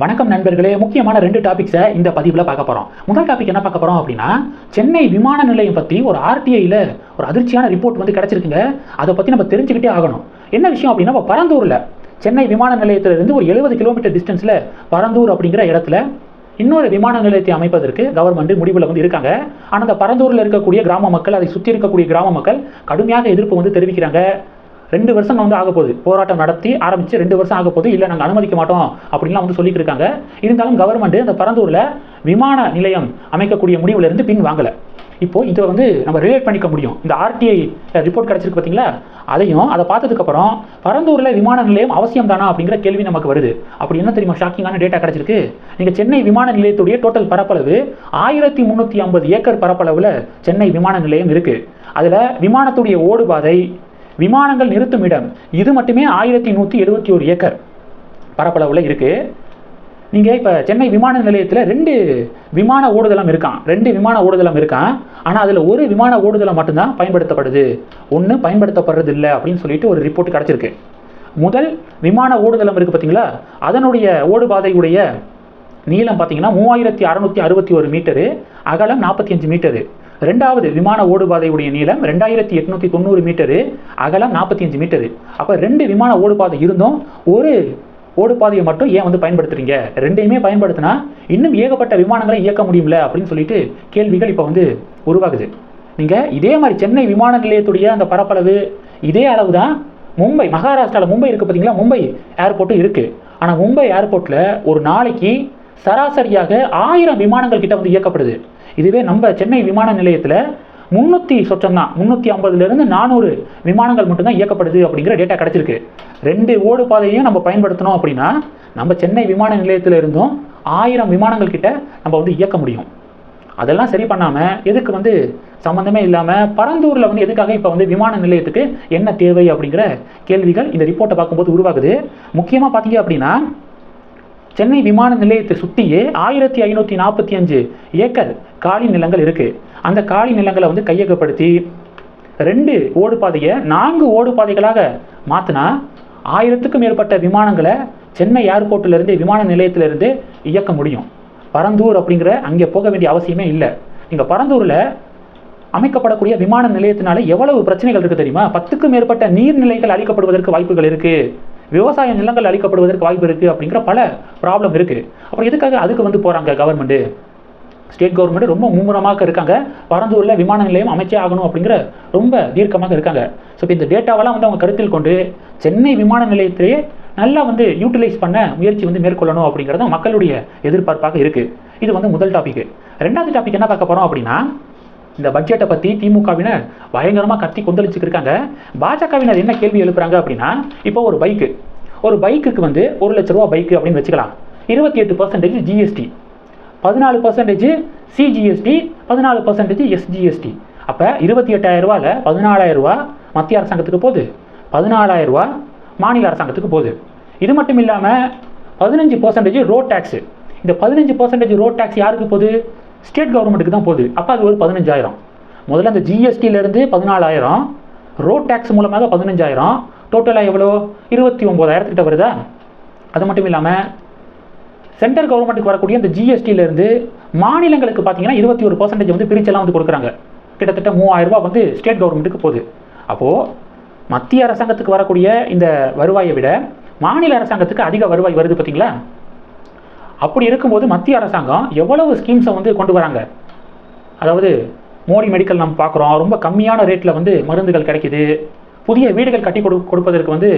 வணக்கம் நண்பர்களே. முக்கியமான ரெண்டு டாபிக்ஸை இந்த பதிவில் பார்க்க போகிறோம் முதல் டாபிக் என்ன பார்க்க போகிறோம் அப்படின்னா சென்னை விமான நிலையம் பற்றி ஒரு ஆர்டிஐயில் ஒரு அதிர்ச்சியான ரிப்போர்ட் வந்து கிடச்சிருக்குங்க. அதை பற்றி நம்ம தெரிஞ்சுக்கிட்டே ஆகணும். என்ன விஷயம் அப்படின்னா இப்போ பரந்தூரில் சென்னை விமான நிலையத்திலிருந்து ஒரு எழுபது கிலோமீட்டர் டிஸ்டன்ஸில் பரந்தூர் அப்படிங்கிற இடத்துல இன்னொரு விமான நிலையத்தை அமைப்பதற்கு கவர்மெண்ட் முடிவில் வந்து இருக்காங்க. ஆனால் அந்த பரந்தூரில் இருக்கக்கூடிய கிராம மக்கள் அதை சுற்றி இருக்கக்கூடிய கிராம மக்கள் கடுமையாக எதிர்ப்பு வந்து தெரிவிக்கிறாங்க. ரெண்டு வருஷம் வந்து ஆக போகுது. போராட்டம் நடத்தி ஆரம்பித்து ரெண்டு வருஷம் ஆக போகுது. இல்லை நாங்கள் அனுமதிக்க மாட்டோம் அப்படின்லாம் வந்து சொல்லிட்டு இருக்காங்க இருந்தாலும் கவர்மெண்ட் அந்த பரந்தூரில் விமான நிலையம் அமைக்கக்கூடிய முடிவுலேருந்து பின் வாங்கலை. இப்போது இதை வந்து நம்ம ரிலேட் பண்ணிக்க முடியும். இந்த ஆர்டிஐ ரிப்போர்ட் கிடச்சிருக்கு பார்த்தீங்களா அதையும் அதை பார்த்ததுக்கப்புறம் பரந்தூரில் விமான நிலையம் அவசியம் தானா அப்படிங்கிற கேள்வி நமக்கு வருது. அப்படி என்ன தெரியுமா? ஷாக்கிங்கான டேட்டா கிடச்சிருக்கு. நீங்கள் சென்னை விமான நிலையத்துடைய டோட்டல் பரப்பளவு ஆயிரத்தி முந்நூற்றி ஐம்பது ஏக்கர் பரப்பளவில் சென்னை விமான நிலையம் இருக்குது அதில் விமானத்துடைய ஓடுபாதை விமானங்கள் நிறுத்தும் இடம். இது மட்டுமே ஆயிரத்தி நூற்றி எழுபத்தி ஒரு ஏக்கர் பரப்பளவில் இருக்குது நீங்கள் இப்போ சென்னை விமான நிலையத்தில் ரெண்டு விமான ஓடுதளம் இருக்கான். ரெண்டு விமான ஓடுதளம் இருக்கான். ஆனால் அதில் ஒரு விமான ஓடுதளம் மட்டும்தான் பயன்படுத்தப்படுது. ஒன்று பயன்படுத்தப்படுறது இல்லை அப்படின்னு சொல்லிட்டு ஒரு ரிப்போர்ட் கிடச்சிருக்கு. முதல் விமான ஓடுதளம் இருக்குது பார்த்தீங்களா அதனுடைய ஓடுபாதையுடைய நீளம் பார்த்தீங்கன்னா மூவாயிரத்தி அறநூற்றி அறுபத்தி ஒரு மீட்டரு அகலம் நாற்பத்தி அஞ்சு மீட்டரு. ரெண்டாவது விமான ஓடுபாதையுடைய நீளம் ரெண்டாயிரத்தி எட்நூற்றி தொண்ணூறு மீட்டரு அகலம் நாற்பத்தி அஞ்சு மீட்டரு. அப்போ ரெண்டு விமான ஓடுபாதை இருந்தும் ஒரு ஓடுபாதையை மட்டும் ஏன் வந்து பயன்படுத்துறீங்க? ரெண்டையுமே பயன்படுத்தினா இன்னும் ஏகப்பட்ட விமானங்களை இயக்க முடியும்ல அப்படின்னு சொல்லிட்டு கேள்விகள் இப்போ வந்து உருவாகுது. நீங்கள் இதே மாதிரி சென்னை விமான நிலையத்துடைய அந்த பரப்பளவு இதே அளவு தான் மும்பை மகாராஷ்டிராவில் மும்பை இருக்குது பார்த்தீங்களா மும்பை ஏர்போர்ட்டும் இருக்குது ஆனால் மும்பை ஏர்போர்ட்டில் ஒரு நாளைக்கு சராசரியாக ஆயிரம் விமானங்கள் கிட்ட வந்து இயக்கப்படுது. இதுவே நம்ம சென்னை விமான நிலையத்தில் முந்நூற்றி சொச்சம் தான் முந்நூற்றி ஐம்பதுலேருந்து நானூறு விமானங்கள் மட்டும்தான் இயக்கப்படுது அப்படிங்கிற டேட்டா கிடச்சிருக்கு. ரெண்டு ஓடு பாதையையும் நம்ம பயன்படுத்தணும் அப்படின்னா நம்ம சென்னை விமான நிலையத்தில் இருந்தும் ஆயிரம் விமானங்கள் கிட்ட நம்ம வந்து இயக்க முடியும். அதெல்லாம் சரி பண்ணாமல் எதுக்கு வந்து சம்மந்தமே இல்லாமல் பரந்தூரில் வந்து எதுக்காக இப்போ வந்து விமான நிலையத்துக்கு என்ன தேவை அப்படிங்கிற கேள்விகள் இந்த ரிப்போர்ட்டை பார்க்கும்போது உருவாகுது. முக்கியமாக பார்த்தீங்க அப்படின்னா சென்னை விமான நிலையத்தை சுற்றியே ஆயிரத்தி ஐநூற்றி நாற்பத்தி அஞ்சு ஏக்கர் காலி நிலங்கள் இருக்குது அந்த காலி நிலங்களை வந்து கையகப்படுத்தி ரெண்டு ஓடுபாதையை நான்கு ஓடுபாதைகளாக மாற்றினா ஆயிரத்துக்கும் மேற்பட்ட விமானங்களை சென்னை ஏர்போர்ட்டிலிருந்து விமான நிலையத்திலிருந்து இயக்க முடியும். பரந்தூர் அப்படிங்கிற அங்கே போக வேண்டிய அவசியமே இல்லை. நீங்கள் பரந்தூரில் அமைக்கப்படக்கூடிய விமான நிலையத்தினால எவ்வளவு பிரச்சனைகள் இருக்குது தெரியுமா? பத்துக்கும் மேற்பட்ட நீர்நிலைகள் அளிக்கப்படுவதற்கு வாய்ப்புகள் இருக்குது விவசாய நிலங்கள் அளிக்கப்படுவதற்கு வாய்ப்பு இருக்குது அப்படிங்கிற பல ப்ராப்ளம் இருக்குது அப்புறம் எதுக்காக அதுக்கு வந்து போகிறாங்க கவர்மெண்ட்டு ஸ்டேட் கவர்மெண்ட் ரொம்ப மும்முரமாக இருக்காங்க. பரந்தூரில் விமான நிலையம் அமைச்சே ஆகணும் அப்படிங்கிற ரொம்ப தீர்க்கமாக இருக்காங்க. ஸோ இப்போ இந்த டேட்டாவெல்லாம் வந்து அவங்க கருத்தில் கொண்டு சென்னை விமான நிலையத்திலேயே நல்லா வந்து யூட்டிலைஸ் பண்ண முயற்சி வந்து மேற்கொள்ளணும் அப்படிங்கிறது தான் மக்களுடைய எதிர்பார்ப்பாக இருக்குது இது வந்து முதல் டாபிக் ரெண்டாவது டாபிக் என்ன பார்க்க போகிறோம் அப்படின்னா இந்த பட்ஜெட்டை பற்றி திமுகவினர் பயங்கரமாக கத்தி கொந்தளிச்சுட்டு இருக்காங்க பாஜகவினர் என்ன கேள்வி எழுப்புறாங்க அப்படின்னா இப்போ ஒரு பைக்கு ஒரு பைக்குக்கு வந்து ஒரு லட்ச ரூபா பைக்கு அப்படின்னு வச்சுக்கலாம். இருபத்தி எட்டு பர்சன்டேஜ் ஜிஎஸ்டி பதினாலு பர்சன்டேஜ் சிஜிஎஸ்டி பதினாலு பர்சன்டேஜ் எஸ்ஜிஎஸ்டி அப்போ இருபத்தி எட்டாயிரம் ரூபாயில் பதினாலாயிரம் ரூபா மத்திய அரசாங்கத்துக்கு போகுது. பதினாலாயிரம் ரூபா மாநில அரசாங்கத்துக்கு போகுது. இது மட்டும் இல்லாமல் பதினஞ்சு பர்சன்டேஜ் ரோட் டேக்ஸு இந்த பதினஞ்சு பர்சன்டேஜ் ரோட் டேக்ஸ் யாருக்கு போகுது? ஸ்டேட் கவர்மெண்ட்டுக்கு தான் போகுது. அப்போ அது ஒரு பதினஞ்சாயிரம். முதல்ல அந்த ஜிஎஸ்டியிலேருந்து பதினாலாயிரம். ரோட் டேக்ஸ் மூலமாக பதினஞ்சாயிரம். டோட்டலாக எவ்வளோ இருபத்தி ஒம்போதாயிரத்துக்கிட்ட வருதா? அது மட்டும் இல்லாமல் சென்ட்ரல் கவர்மெண்ட்டுக்கு வரக்கூடிய அந்த ஜிஎஸ்டியிலேருந்து மாநிலங்களுக்கு பார்த்தீங்கன்னா இருபத்தி ஒரு பர்சன்டேஜ் வந்து பிரிச்செல்லாம் வந்து கொடுக்குறாங்க. கிட்டத்தட்ட மூவாயிரரூபா வந்து ஸ்டேட் கவர்மெண்ட்டுக்கு போகுது. அப்போது மத்திய அரசாங்கத்துக்கு வரக்கூடிய இந்த வருவாயை விட மாநில அரசாங்கத்துக்கு அதிக வருவாய் வருது பார்த்தீங்களா அப்படி இருக்கும்போது மத்திய அரசாங்கம் எவ்வளவு ஸ்கீம்ஸை வந்து கொண்டு வராங்க? அதாவது மோடி மெடிக்கல் நம்ம பார்க்குறோம். ரொம்ப கம்மியான ரேட்டில் வந்து மருந்துகள் கிடைக்குது. புதிய வீடுகள் கட்டி கொடு கொடுப்பதற்கு வந்து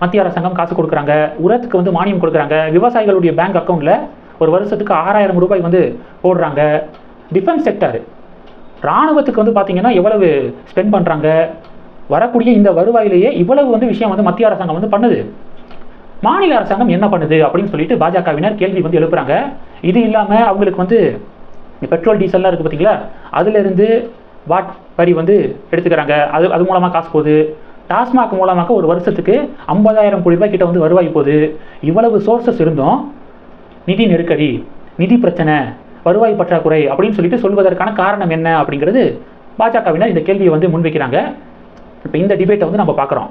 மத்திய அரசாங்கம் காசு கொடுக்குறாங்க. உரத்துக்கு வந்து மானியம் கொடுக்குறாங்க. விவசாயிகளுடைய பேங்க் அக்கௌண்ட்டில் ஒரு வருஷத்துக்கு ஆறாயிரம் ரூபாய் வந்து போடுறாங்க. டிஃபென்ஸ் செக்டர் இராணுவத்துக்கு வந்து பார்த்திங்கன்னா எவ்வளவு ஸ்பெண்ட் பண்ணுறாங்க வரக்கூடிய இந்த வருவாயிலேயே இவ்வளவு வந்து விஷயம் வந்து மத்திய அரசாங்கம் வந்து பண்ணுது. மாநில அரசாங்கம் என்ன பண்ணுது அப்படின்னு சொல்லிட்டு பாஜகவினர் கேள்வி வந்து எழுப்புறாங்க. இது இல்லாமல் அவங்களுக்கு வந்து பெட்ரோல் டீசல்லாம் இருக்குது பார்த்தீங்களா அதுலேருந்து வாட் வரி வந்து எடுத்துக்கிறாங்க. அது அது மூலமாக காசு போகுது. டாஸ்மாக் மூலமாக ஒரு வருஷத்துக்கு ஐம்பதாயிரம் கோடி ரூபாய் கிட்ட வந்து வருவாய் போகுது. இவ்வளவு சோர்சஸ் இருந்தும் நிதி நெருக்கடி நிதி பிரச்சனை வருவாய் பற்றாக்குறை அப்படின்னு சொல்லிட்டு சொல்வதற்கான காரணம் என்ன அப்படிங்கிறது பாஜகவினர் இந்த கேள்வியை வந்து முன்வைக்கிறாங்க. இப்போ இந்த டிபேட்டை வந்து நம்ம பார்க்குறோம்.